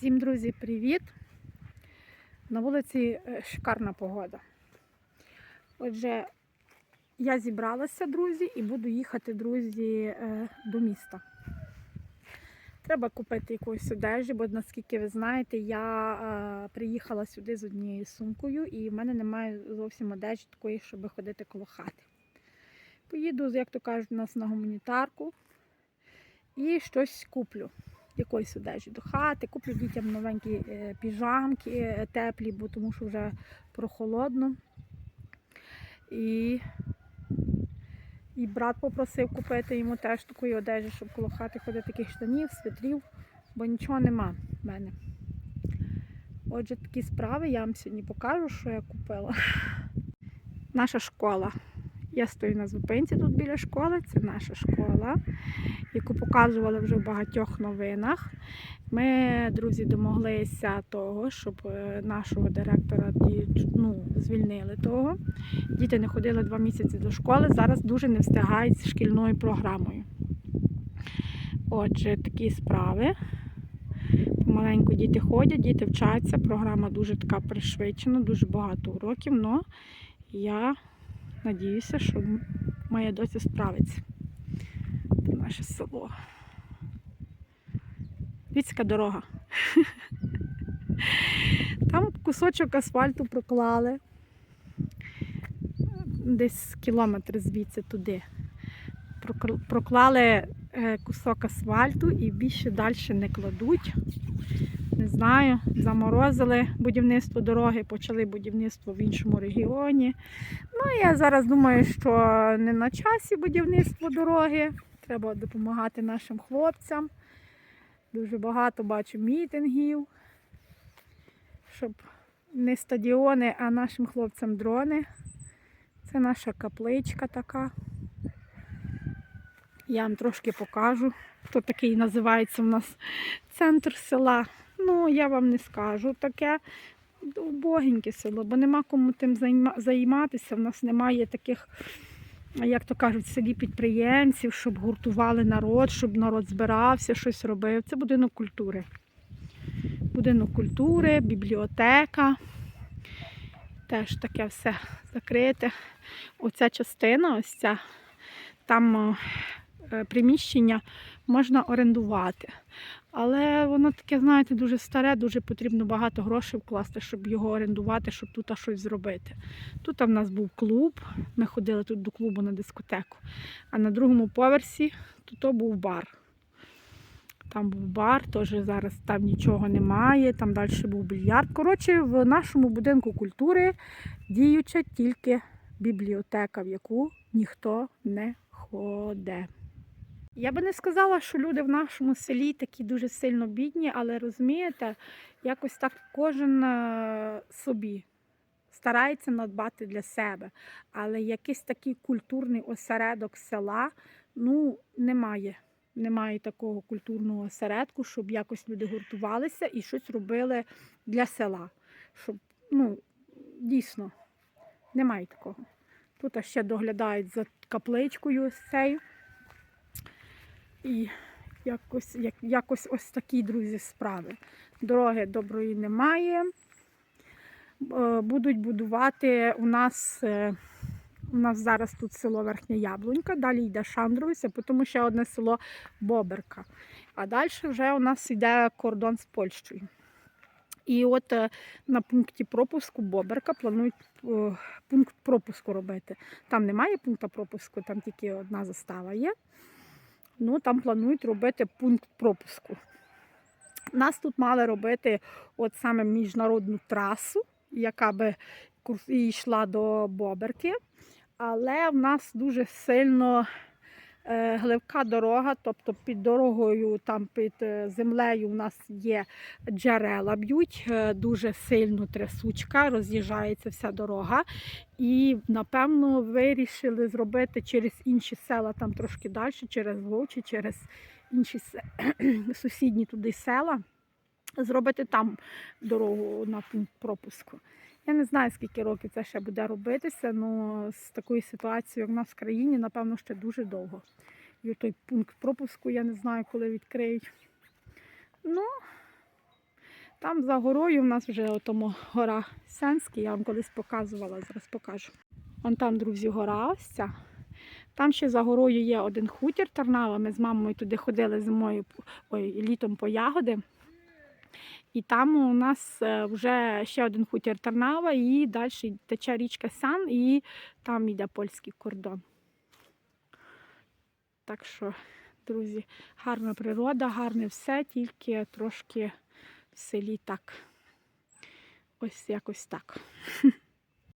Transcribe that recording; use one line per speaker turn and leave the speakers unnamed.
Всім, друзі, привіт! На вулиці е, шикарна погода. Отже, я зібралася, друзі, і буду їхати, друзі, е, до міста. Треба купити якоїсь одежі, бо наскільки ви знаєте, я е, приїхала сюди з однією сумкою і в мене немає зовсім одежі такої, щоб ходити коло хати. Поїду, як то кажуть, у нас на гуманітарку і щось куплю якоїсь одежі до хати. Куплю дітям новенькі е, піжамки е, теплі, бо тому що вже прохолодно. І, і брат попросив купити йому теж такої одежі, щоб коло хати ходити таких штанів, свитрів, бо нічого нема в мене. Отже, такі справи я вам сьогодні покажу, що я купила. Наша школа. Я стою на зупинці тут біля школи, це наша школа, яку показували вже в багатьох новинах. Ми, друзі, домоглися того, щоб е, нашого директора ну, звільнили того. Діти не ходили два місяці до школи, зараз дуже не встигають з шкільною програмою. Отже, такі справи. Помаленьку діти ходять, діти вчаться. Програма дуже така пришвидшена, дуже багато уроків, але я Надіюся, що моя доця справиться. Це наше село. Віцька дорога. Там кусочок асфальту проклали. Десь кілометр звідси туди. Проклали е, кусок асфальту і більше далі не кладуть. Не знаю, заморозили будівництво дороги, почали будівництво в іншому регіоні. Ну, я зараз думаю, що не на часі будівництво дороги. Треба допомагати нашим хлопцям. Дуже багато бачу мітингів, щоб не стадіони, а нашим хлопцям дрони. Це наша капличка така. Я вам трошки покажу. Хто такий називається у нас центр села. Ну, я вам не скажу таке убогеньке село, бо нема кому тим займатися. У нас немає таких, як то кажуть, в селі підприємців, щоб гуртували народ, щоб народ збирався, щось робив. Це будинок культури. Будинок культури, бібліотека. Теж таке все закрите. Оця частина, ось ця, там приміщення можна орендувати. Але воно таке, знаєте, дуже старе, дуже потрібно багато грошей вкласти, щоб його орендувати, щоб тут щось зробити. Тут в нас був клуб, ми ходили тут до клубу на дискотеку. А на другому поверсі тут був бар. Там був бар, теж зараз там нічого немає, там далі був більярд. Коротше, в нашому будинку культури діюча тільки бібліотека, в яку ніхто не ходить. Я би не сказала, що люди в нашому селі такі дуже сильно бідні, але розумієте, якось так кожен е, собі старається надбати для себе. Але якийсь такий культурний осередок села ну, немає. Немає такого культурного осередку, щоб якось люди гуртувалися і щось робили для села. Щоб, ну, дійсно, немає такого. Тут ще доглядають за капличкою ось цією. І якось, як, якось ось такі, друзі, справи. Дороги доброї немає. Е, Будуть будувати у нас. е, У нас зараз тут село Верхня Яблунька, далі йде Шандровиця, потім ще одне село Боберка. А далі вже у нас йде кордон з Польщею. І от е, на пункті пропуску Боберка планують пункт пропуску робити. Там немає пункту пропуску, там тільки одна застава є. Ну, там планують робити пункт пропуску. Нас тут мали робити от саме міжнародну трасу, яка би йшла до Боберки. Але в нас дуже сильно е, гливка дорога, тобто під дорогою, там під е, землею у нас є джерела б'ють, е, дуже сильно трясучка, роз'їжджається вся дорога. І, напевно, вирішили зробити через інші села, там трошки далі, через Вовчі, через інші сусідні туди села, зробити там дорогу на пункт пропуску. Я не знаю, скільки років це ще буде робитися, але з такою ситуацією, як в нас в країні, напевно, ще дуже довго. І той пункт пропуску я не знаю, коли відкриють. Ну, Там за горою в нас вже отому гора Сенський, я вам колись показувала, зараз покажу. Вон там, друзі, гора ось ця. Там ще за горою є один хутір Тарнава. Ми з мамою туди ходили зимою, ой, літом по ягоди. І там у нас вже ще один хутір Тарнава, і далі тече річка Сан, і там йде польський кордон. Так що, друзі, гарна природа, гарне все, тільки трошки в селі так. Ось якось так.